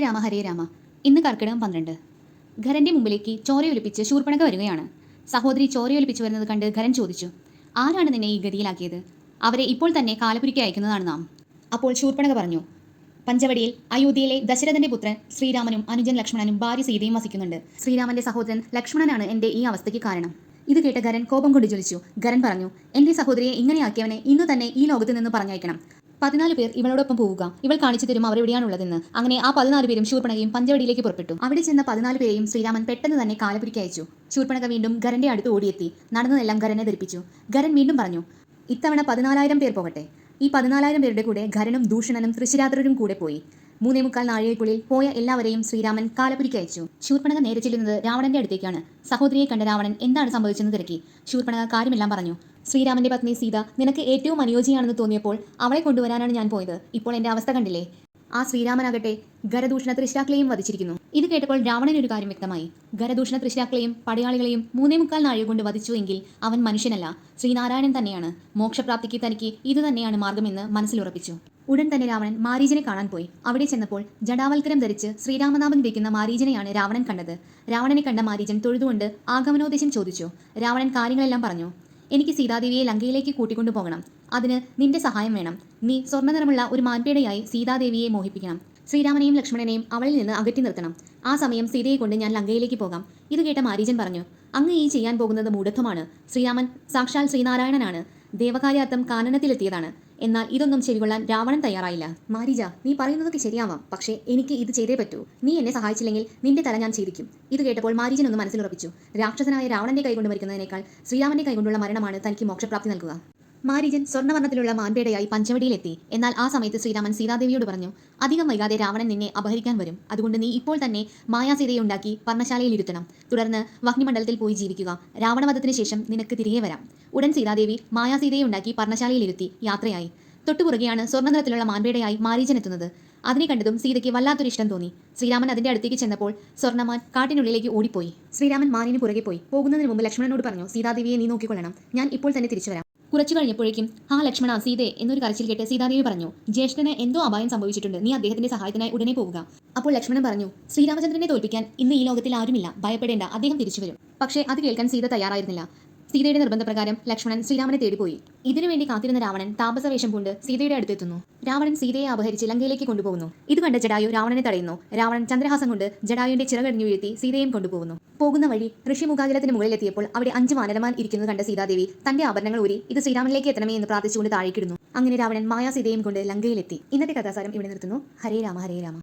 രാമ ഹരേ രാമ. ഇന്ന് കർക്കിടകം പന്ത്രണ്ട്. ഖരന്റെ മുമ്പിലേക്ക് ചോരയൊലിപ്പിച്ച് ശൂർപ്പണക വരികയാണ്. സഹോദരി ചോരയൊലിപ്പിച്ച് വരുന്നത് കണ്ട് ഖരൻ ചോദിച്ചു ആരാണ് നിന്നെ ഈ ഗതിയിലാക്കിയത്? അവരെ ഇപ്പോൾ തന്നെ കാലപുരിക്ക് അയക്കുന്നതാണ് നാം. അപ്പോൾ ശൂർപ്പണക പറഞ്ഞു പഞ്ചവടിയിൽ അയോധ്യയിലെ ദശരഥന്റെ പുത്രൻ ശ്രീരാമനും അനുജൻ ലക്ഷ്മണനും ഭാര്യ സീതയും വസിക്കുന്നുണ്ട്. ശ്രീരാമന്റെ സഹോദരൻ ലക്ഷ്മണനാണ് എന്റെ ഈ അവസ്ഥയ്ക്ക് കാരണം. ഇത് കേട്ട ഖരൻ കോപം കൊണ്ട് ജ്വലിച്ചു. ഖരൻ പറഞ്ഞു എന്റെ സഹോദരിയെ ഇങ്ങനെയാക്കിയവനെ ഇന്ന് തന്നെ ഈ ലോകത്ത് നിന്ന് പറഞ്ഞയക്കണം. പതിനാല് പേർ ഇവളോടൊപ്പം പോവുക. ഇവൾ കാണിച്ചു തരും അവരെവിടെയാണുള്ളതെന്ന്. അങ്ങനെ ആ പതിനാല് പേരും ശൂർപ്പണകയും പഞ്ചവടിയിലേക്ക് പുറപ്പെട്ടു. അവിടെ ചെന്ന പതിനാല് പേരെയും ശ്രീരാമൻ പെട്ടെന്ന് തന്നെ കാലപുരിക്ക് അയച്ചു. ശൂർപ്പണക വീണ്ടും ഖരന്റെ അടുത്ത് ഓടിയെത്തി. നടന്നതെല്ലാം ഖരനെ ധരിപ്പിച്ചു. ഖരൻ വീണ്ടും പറഞ്ഞു ഇത്തവണ പതിനാലായിരം പേർ പോകട്ടെ. ഈ പതിനാലായിരം പേരുടെ കൂടെ ഖരനും ദൂഷണനും തൃശ്ശിരാത്രരും കൂടെ പോയി. മൂന്നേ മുക്കാൽ നാഴികയ്ക്കുള്ളിൽ പോയ എല്ലാവരെയും ശ്രീരാമൻ കാലപുരിക്ക് അയച്ചു. ശൂർപ്പണക നേരെ ചെല്ലുന്നത് രാവണന്റെ അടുത്തേക്കാണ്. സഹോദരിയെ കണ്ട രാവണൻ എന്താണ് സംഭവിച്ചെന്ന് തിരക്കി. ശൂർപ്പണക കാര്യമെല്ലാം പറഞ്ഞു. ശ്രീരാമന്റെ പത്നി സീത നിനക്ക് ഏറ്റവും അനുയോജ്യയാണെന്ന് തോന്നിയപ്പോൾ അവളെ കൊണ്ടുവരാനാണ് ഞാൻ പോയത്. ഇപ്പോൾ എന്റെ അവസ്ഥ കണ്ടില്ലേ? ആ ശ്രീരാമനാകട്ടെ ഗരദൂഷണ തൃശ്ശാക്കളെയും വധിച്ചിരിക്കുന്നു. ഇത് കേട്ടപ്പോൾ രാവണൻ ഒരു കാര്യം വ്യക്തമായി. ഗരദൂഷണ തൃശ്ശാക്കളെയും പടയാളികളെയും മൂന്നേ മുക്കാൽ നാഴിക കൊണ്ട് വധിച്ചു എങ്കിൽ അവൻ മനുഷ്യനല്ല ശ്രീനാരായണൻ തന്നെയാണ്. മോക്ഷപ്രാപ്തിക്ക് തനിക്ക് ഇത് തന്നെയാണ് മാർഗമെന്ന് മനസ്സിലുറപ്പിച്ചു. ഉടൻ തന്നെ രാവണൻ മാരീജനെ കാണാൻ പോയി. അവിടെ ചെന്നപ്പോൾ ജടാവൽക്കരം ധരിച്ച് ശ്രീരാമനാമം വയ്ക്കുന്ന മാരീജനെയാണ് രാവണൻ കണ്ടത്. രാവണനെ കണ്ട മാരീജൻ തൊഴുതുകൊണ്ട് ആഗമനോദ്ദേശം ചോദിച്ചു. രാവണൻ കാര്യങ്ങളെല്ലാം പറഞ്ഞു. എനിക്ക് സീതാദേവിയെ ലങ്കയിലേക്ക് കൂട്ടിക്കൊണ്ടു പോകണം. അതിന് നിന്റെ സഹായം വേണം. നീ സ്വർണനിറമുള്ള ഒരു മാൻപേടയായി സീതാദേവിയെ മോഹിപ്പിക്കണം. ശ്രീരാമനെയും ലക്ഷ്മണനെയും അവളിൽ നിന്ന് അകറ്റി നിർത്തണം. ആ സമയം സീതയെ കൊണ്ട് ഞാൻ ലങ്കയിലേക്ക് പോകാം. ഇത് കേട്ട മാരീജൻ പറഞ്ഞു. അങ്ങ് ഈ ചെയ്യാൻ പോകുന്നത് മൂഢത്വമാണ്. ശ്രീരാമൻ സാക്ഷാൽ ശ്രീനാരായണനാണ്. ദേവകാര്യാർത്ഥം കാനനത്തിലെത്തിയതാണ്. എന്നാൽ ഇതൊന്നും ചെവികൊള്ളാൻ രാവണൻ തയ്യാറായില്ല. മാരിജ നീ പറയുന്നതൊക്കെ ശരിയാവാം. പക്ഷേ എനിക്ക് ഇത് ചെയ്തേ പറ്റൂ. നീ എന്നെ സഹായിച്ചില്ലെങ്കിൽ നിന്റെ തല ഞാൻ ഛേദിക്കും. ഇത് കേട്ടപ്പോൾ മാരിജൻ ഒന്ന് മനസ്സിലുറപ്പിച്ചു. രാക്ഷസനായ രാവണന്റെ കൈകൊണ്ട് മരിക്കുന്നതിനേക്കാൾ ശ്രീരാമന്റെ കൈകൊണ്ടുള്ള മരണമാണ് തനിക്ക് മോക്ഷപ്രാപ്തി നൽകുക. മാരിജൻ സ്വർണവർണത്തിലുള്ള മാൻപേടയായി പഞ്ചവടിയിലെത്തി. എന്നാൽ ആ സമയത്ത് ശ്രീരാമൻ സീതാദേവിയോട് പറഞ്ഞു അധികം വൈകാതെ രാവണൻ നിന്നെ അപഹരിക്കാൻ വരും. അതുകൊണ്ട് നീ ഇപ്പോൾ തന്നെ മായാസീതയെ ഉണ്ടാക്കി പർണശാലയിൽ ഇരുത്തണം തുടർന്ന് വഹ്നിമണ്ഡലത്തിൽ പോയി ജീവിക്കുക. രാവണവധത്തിന് ശേഷം നിനക്ക് തിരികെ വരാം. ഉടൻ സീതാദേവി മായാസീതയെ ഉണ്ടാക്കി പർണശാലയിൽ ഇരുത്തി യാത്രയായി. തൊട്ടുപുറകെയാണ് സ്വർണനിറത്തിലുള്ള മാൻപേടയായി മാരീജൻ എത്തുന്നത് അതിനെ കണ്ടതും സീതയ്ക്ക് വല്ലാത്തൊരു ഇഷ്ടം തോന്നി. ശ്രീരാമൻ അതിന്റെ അടുത്തേക്ക് ചെന്നപ്പോൾ സ്വർണമാൻ കാട്ടിനുള്ളിലേക്ക് ഓടിപ്പോയി. ശ്രീരാമൻ മാനിന് പുറകെ പോയി. പോകുന്നതിന് മുമ്പ് ലക്ഷ്മണനോട് പറഞ്ഞു സീതാദേവിയെ നീ നോക്കിക്കൊള്ളണം. ഞാൻ ഇപ്പോൾ തന്നെ തിരിച്ചു വരാം. കുറച്ചു കഴിഞ്ഞപ്പോഴേക്കും ആ ലക്ഷ്മണ സീതേ എന്നൊരു കരച്ചിൽ കേട്ട് സീതാദേവി പറഞ്ഞു ജ്യേഷ്ഠന് എന്തോ അപായം സംഭവിച്ചിട്ടുണ്ട്. നീ അദ്ദേഹത്തിന്റെ സഹായത്തിനായി ഉടനെ പോവുക. അപ്പോൾ ലക്ഷ്മണൻ പറഞ്ഞു ശ്രീരാമചന്ദ്രനെ തോൽപ്പിക്കാൻ ഇന്ന് ഈ ലോകത്തിൽ ആരുമില്ല. ഭയപ്പെടേണ്ട. അദ്ദേഹം തിരിച്ചു വരും. പക്ഷേ അത് കേൾക്കാൻ സീത തയ്യാറായിരുന്നില്ല. സീതയുടെ നിർബന്ധപ്രകാരം ലക്ഷ്മണൻ ശ്രീരാമനെ തേടിപ്പോയി. ഇതിനുവേണ്ടി കാത്തിരുന്ന രാവണൻ താപസവേഷം പൂണ്ട് സീതയുടെ അടുത്തെത്തുന്നു. രാവണൻ സീതയെ അപഹരിച്ച് ലങ്കയിലേക്ക് കൊണ്ടുപോകുന്നു. ഇത് കണ്ട ജഡായു രാവണനെ തടയുന്നു. രാവണൻ ചന്ദ്രഹാസം കൊണ്ട് ജഡായുവിന്റെ ചിറകടിഞ്ഞു വീഴ്ത്തി സീതയും കൊണ്ടുപോകുന്നു. പോകുന്ന വഴി ഋഷിമുഖാചലത്തിന് മുകളിലെത്തിയപ്പോൾ അവിടെ അഞ്ച് വാനരമാൻ ഇരിക്കുന്നത് കണ്ട സീതാദേവി തന്റെ ആഭരണങ്ങൾ ഊരി ഇത് ശ്രീരാമനിലേക്ക് എത്തണമേ എന്ന് പ്രാർത്ഥിച്ചുകൊണ്ട് താഴേക്കിടുന്നു. അങ്ങനെ രാവണൻ മായാസീതയും കൊണ്ട് ലങ്കയിലെത്തി. ഇന്നത്തെ കഥാസാരം ഇവിടെ നിർത്തുന്നു. ഹരേ രാമ ഹരേ രാമ.